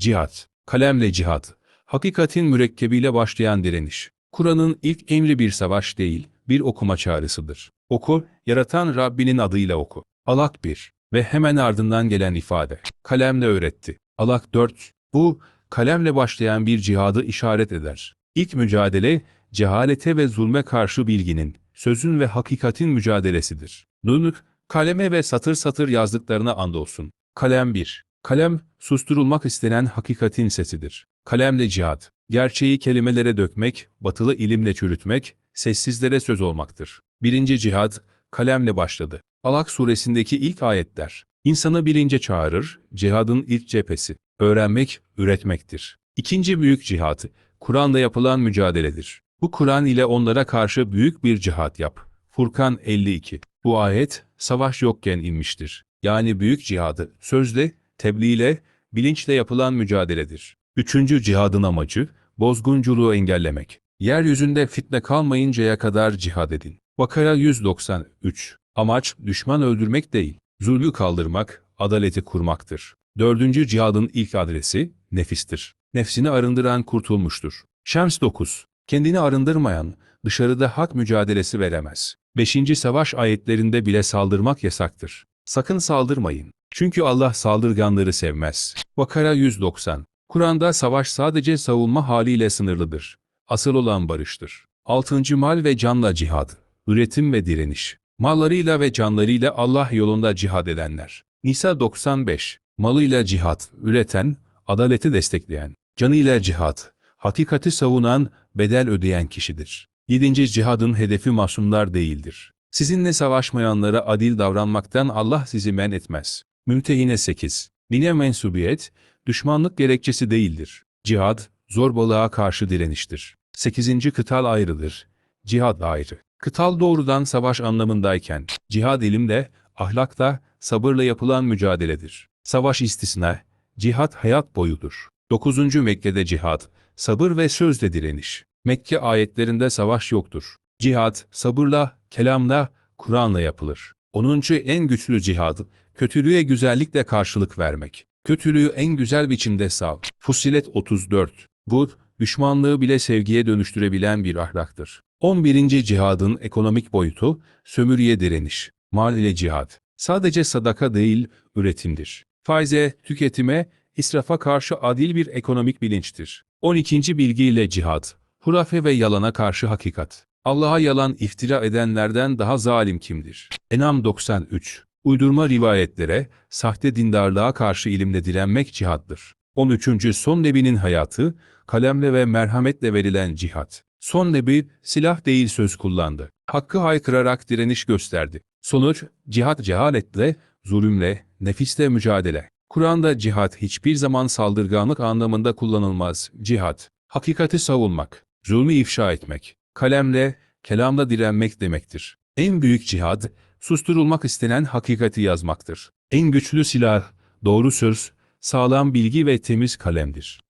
Cihat, kalemle cihat, hakikatin mürekkebiyle başlayan direniş. Kur'an'ın ilk emri bir savaş değil, bir okuma çağrısıdır. Oku, yaratan Rabbinin adıyla oku. Alak 1 ve hemen ardından gelen ifade. Kalemle öğretti. Alak 4, bu, kalemle başlayan bir cihadı işaret eder. İlk mücadele, cehalete ve zulme karşı bilginin, sözün ve hakikatin mücadelesidir. Nun, kaleme ve satır satır yazdıklarına andolsun. Kalem 1. Kalem, susturulmak istenen hakikatin sesidir. Kalemle cihat, gerçeği kelimelere dökmek, batılı ilimle çürütmek, sessizlere söz olmaktır. Birinci cihat, kalemle başladı. Alak suresindeki ilk ayetler, insanı bilince çağırır, cihadın ilk cephesi, öğrenmek, üretmektir. İkinci büyük cihat, Kur'an'da yapılan mücadeledir. Bu Kur'an ile onlara karşı büyük bir cihat yap. Furkan 52. Bu ayet, savaş yokken inmiştir. Yani büyük cihadı, sözle, tebliğ ile, bilinçle yapılan mücadeledir. Üçüncü cihadın amacı, bozgunculuğu engellemek. Yeryüzünde fitne kalmayıncaya kadar cihad edin. Bakara 193. Amaç, düşman öldürmek değil, zulmü kaldırmak, adaleti kurmaktır. Dördüncü cihadın ilk adresi, nefistir. Nefsini arındıran kurtulmuştur. Şems 9. Kendini arındırmayan, dışarıda hak mücadelesi veremez. Beşinci savaş ayetlerinde bile saldırmak yasaktır. Sakın saldırmayın. Çünkü Allah saldırganları sevmez. Bakara 190. Kur'an'da savaş sadece savunma haliyle sınırlıdır. Asıl olan barıştır. Altıncı mal ve canla cihad. Üretim ve direniş. Mallarıyla ve canlarıyla Allah yolunda cihad edenler. Nisa 95. Malıyla cihad, üreten, adaleti destekleyen. Canıyla cihad, hakikati savunan, bedel ödeyen kişidir. Yedinci cihadın hedefi masumlar değildir. Sizinle savaşmayanlara adil davranmaktan Allah sizi men etmez. Mümtehine 8. Dine mensubiyet, düşmanlık gerekçesi değildir. Cihad, zorbalığa karşı direniştir. 8. Kıtal ayrıdır. Cihad ayrı. Kıtal doğrudan savaş anlamındayken, cihad ilimde, ahlakta, sabırla yapılan mücadeledir. Savaş istisna, cihad hayat boyudur. 9. Mekke'de cihad, sabır ve sözle direniş. Mekke ayetlerinde savaş yoktur. Cihad, sabırla, kelamla, Kur'an'la yapılır. 10. en güçlü cihad, kötülüğe güzellikle karşılık vermek. Kötülüğü en güzel biçimde sav. Fussilet 34. Bu, düşmanlığı bile sevgiye dönüştürebilen bir ahlaktır. 11. cihadın ekonomik boyutu, sömürüye direniş. Mal ile cihad. Sadece sadaka değil, üretimdir. Faize, tüketime, israfa karşı adil bir ekonomik bilinçtir. 12. bilgiyle cihad. Hurafe ve yalana karşı hakikat. Allah'a yalan iftira edenlerden daha zalim kimdir? Enam 93. Uydurma rivayetlere, sahte dindarlığa karşı ilimle direnmek cihattır. 13. Son Nebi'nin hayatı, kalemle ve merhametle verilen cihat. Son Nebi, silah değil söz kullandı. Hakkı haykırarak direniş gösterdi. Sonuç, cihat cehaletle, zulümle, nefisle mücadele. Kur'an'da cihat hiçbir zaman saldırganlık anlamında kullanılmaz. Cihat, hakikati savunmak, zulmü ifşa etmek, kalemle, kelamla direnmek demektir. En büyük cihad, susturulmak istenen hakikati yazmaktır. En güçlü silah, doğru söz, sağlam bilgi ve temiz kalemdir.